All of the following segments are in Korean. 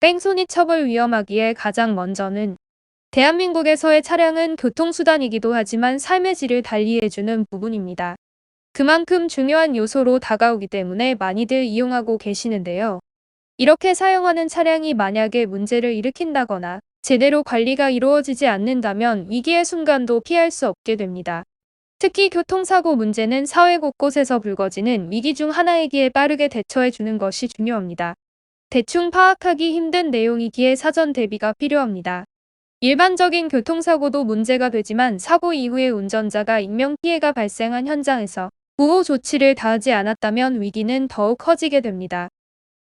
뺑소니 처벌 위험하기에 가장 먼저는 대한민국에서의 차량은 교통수단이기도 하지만 삶의 질을 달리해주는 부분입니다. 그만큼 중요한 요소로 다가오기 때문에 많이들 이용하고 계시는데요. 이렇게 사용하는 차량이 만약에 문제를 일으킨다거나 제대로 관리가 이루어지지 않는다면 위기의 순간도 피할 수 없게 됩니다. 특히 교통사고 문제는 사회 곳곳에서 불거지는 위기 중 하나이기에 빠르게 대처해 주는 것이 중요합니다. 대충 파악하기 힘든 내용이기에 사전 대비가 필요합니다. 일반적인 교통사고도 문제가 되지만 사고 이후에 운전자가 인명피해가 발생한 현장에서 보호 조치를 다하지 않았다면 위기는 더욱 커지게 됩니다.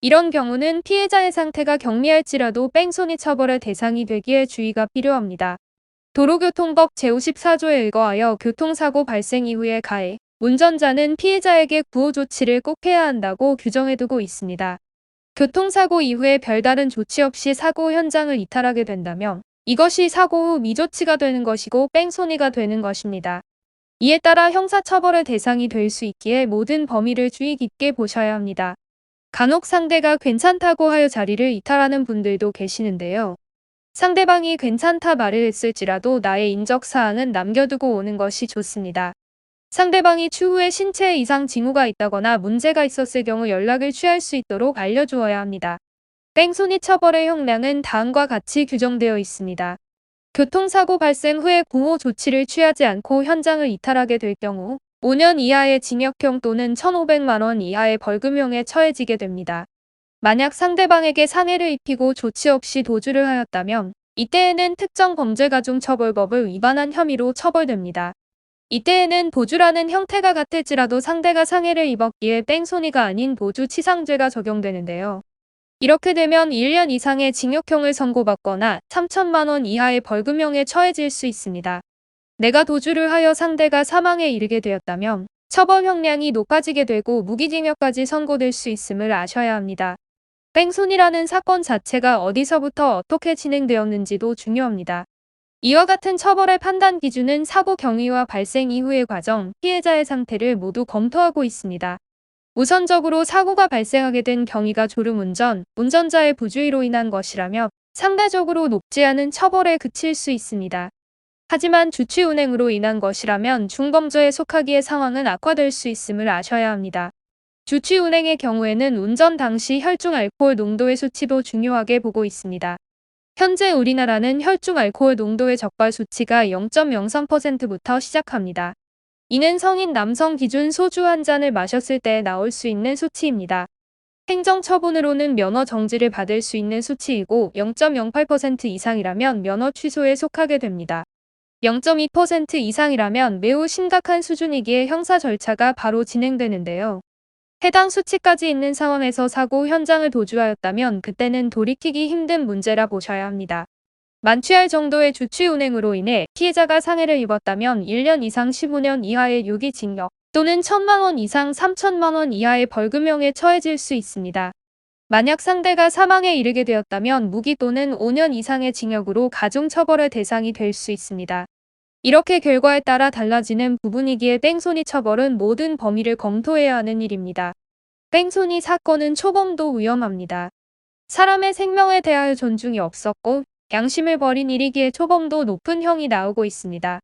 이런 경우는 피해자의 상태가 경미할지라도 뺑소니 처벌의 대상이 되기에 주의가 필요합니다. 도로교통법 제54조에 의거하여 교통사고 발생 이후에 가해 운전자는 피해자에게 구호 조치를 꼭 해야 한다고 규정해두고 있습니다. 교통사고 이후에 별다른 조치 없이 사고 현장을 이탈하게 된다면 이것이 사고 후 미조치가 되는 것이고 뺑소니가 되는 것입니다. 이에 따라 형사처벌의 대상이 될 수 있기에 모든 범위를 주의 깊게 보셔야 합니다. 간혹 상대가 괜찮다고 하여 자리를 이탈하는 분들도 계시는데요. 상대방이 괜찮다 말을 했을지라도 나의 인적 사항은 남겨두고 오는 것이 좋습니다. 상대방이 추후에 신체 이상 징후가 있다거나 문제가 있었을 경우 연락을 취할 수 있도록 알려주어야 합니다. 뺑소니 처벌의 형량은 다음과 같이 규정되어 있습니다. 교통사고 발생 후에 공호 조치를 취하지 않고 현장을 이탈하게 될 경우 5년 이하의 징역형 또는 1,500만원 이하의 벌금형에 처해지게 됩니다. 만약 상대방에게 상해를 입히고 조치 없이 도주를 하였다면 이때에는 특정 범죄가중처벌법을 위반한 혐의로 처벌됩니다. 이때에는 보주라는 형태가 같을지라도 상대가 상해를 입었기에 뺑소니가 아닌 보주 치상죄가 적용되는데요. 이렇게 되면 1년 이상의 징역형을 선고받거나 3천만 원 이하의 벌금형에 처해질 수 있습니다. 내가 도주를 하여 상대가 사망에 이르게 되었다면 처벌 형량이 높아지게 되고 무기징역까지 선고될 수 있음을 아셔야 합니다. 뺑손이라는 사건 자체가 어디서부터 어떻게 진행되었는지도 중요합니다. 이와 같은 처벌의 판단 기준은 사고 경위와 발생 이후의 과정, 피해자의 상태를 모두 검토하고 있습니다. 우선적으로 사고가 발생하게 된 경위가 졸음운전, 운전자의 부주의로 인한 것이라며 상대적으로 높지 않은 처벌에 그칠 수 있습니다. 하지만 주취운행으로 인한 것이라면 중범죄에 속하기에 상황은 악화될 수 있음을 아셔야 합니다. 주취운행의 경우에는 운전 당시 혈중 알코올 농도의 수치도 중요하게 보고 있습니다. 현재 우리나라는 혈중 알코올 농도의 적발 수치가 0.03%부터 시작합니다. 이는 성인 남성 기준 소주 한 잔을 마셨을 때 나올 수 있는 수치입니다. 행정처분으로는 면허 정지를 받을 수 있는 수치이고 0.08% 이상이라면 면허 취소에 속하게 됩니다. 0.2% 이상이라면 매우 심각한 수준이기에 형사 절차가 바로 진행되는데요. 해당 수치까지 있는 상황에서 사고 현장을 도주하였다면 그때는 돌이키기 힘든 문제라 보셔야 합니다. 만취할 정도의 주취 운행으로 인해 피해자가 상해를 입었다면 1년 이상 15년 이하의 유기징역 또는 1천만원 이상 3천만원 이하의 벌금형에 처해질 수 있습니다. 만약 상대가 사망에 이르게 되었다면 무기 또는 5년 이상의 징역으로 가중처벌의 대상이 될 수 있습니다. 이렇게 결과에 따라 달라지는 부분이기에 뺑소니 처벌은 모든 범위를 검토해야 하는 일입니다. 뺑소니 사건은 초범도 위험합니다. 사람의 생명에 대하여 존중이 없었고 양심을 버린 일이기에 초범도 높은 형이 나오고 있습니다.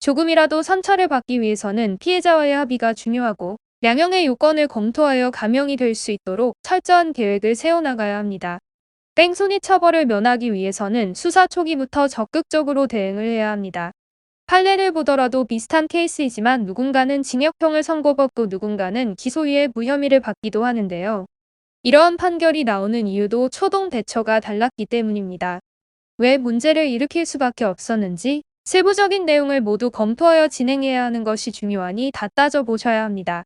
조금이라도 선처를 받기 위해서는 피해자와의 합의가 중요하고 양형의 요건을 검토하여 감형이 될 수 있도록 철저한 계획을 세워나가야 합니다. 뺑소니 처벌을 면하기 위해서는 수사 초기부터 적극적으로 대응을 해야 합니다. 판례를 보더라도 비슷한 케이스이지만 누군가는 징역형을 선고받고 누군가는 기소유예 무혐의를 받기도 하는데요. 이러한 판결이 나오는 이유도 초동 대처가 달랐기 때문입니다. 왜 문제를 일으킬 수밖에 없었는지 세부적인 내용을 모두 검토하여 진행해야 하는 것이 중요하니 다 따져보셔야 합니다.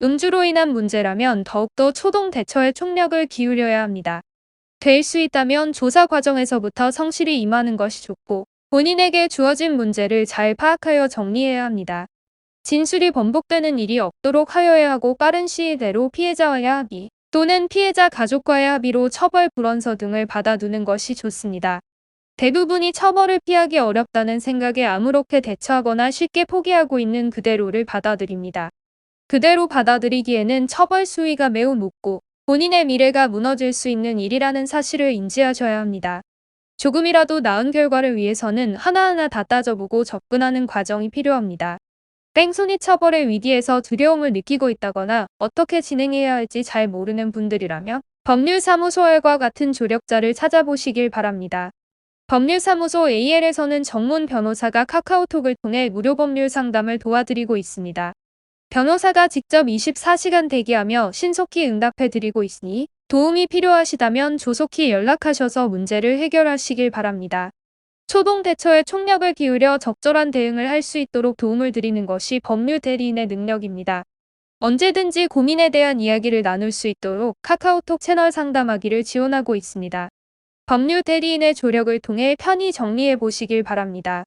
음주로 인한 문제라면 더욱더 초동 대처에 총력을 기울여야 합니다. 될 수 있다면 조사 과정에서부터 성실히 임하는 것이 좋고 본인에게 주어진 문제를 잘 파악하여 정리해야 합니다. 진술이 번복되는 일이 없도록 하여야 하고 빠른 시일 내로 피해자와의 합의 또는 피해자 가족과의 합의로 처벌 불원서 등을 받아두는 것이 좋습니다. 대부분이 처벌을 피하기 어렵다는 생각에 아무렇게 대처하거나 쉽게 포기하고 있는 그대로를 받아들입니다. 그대로 받아들이기에는 처벌 수위가 매우 높고 본인의 미래가 무너질 수 있는 일이라는 사실을 인지하셔야 합니다. 조금이라도 나은 결과를 위해서는 하나하나 다 따져보고 접근하는 과정이 필요합니다. 뺑소니 처벌의 위기에서 두려움을 느끼고 있다거나 어떻게 진행해야 할지 잘 모르는 분들이라면 법률사무소알과 같은 조력자를 찾아보시길 바랍니다. 법률사무소 AL에서는 전문 변호사가 카카오톡을 통해 무료 법률 상담을 도와드리고 있습니다. 변호사가 직접 24시간 대기하며 신속히 응답해드리고 있으니 도움이 필요하시다면 조속히 연락하셔서 문제를 해결하시길 바랍니다. 초동 대처에 총력을 기울여 적절한 대응을 할 수 있도록 도움을 드리는 것이 법률 대리인의 능력입니다. 언제든지 고민에 대한 이야기를 나눌 수 있도록 카카오톡 채널 상담하기를 지원하고 있습니다. 법률 대리인의 조력을 통해 편히 정리해 보시길 바랍니다.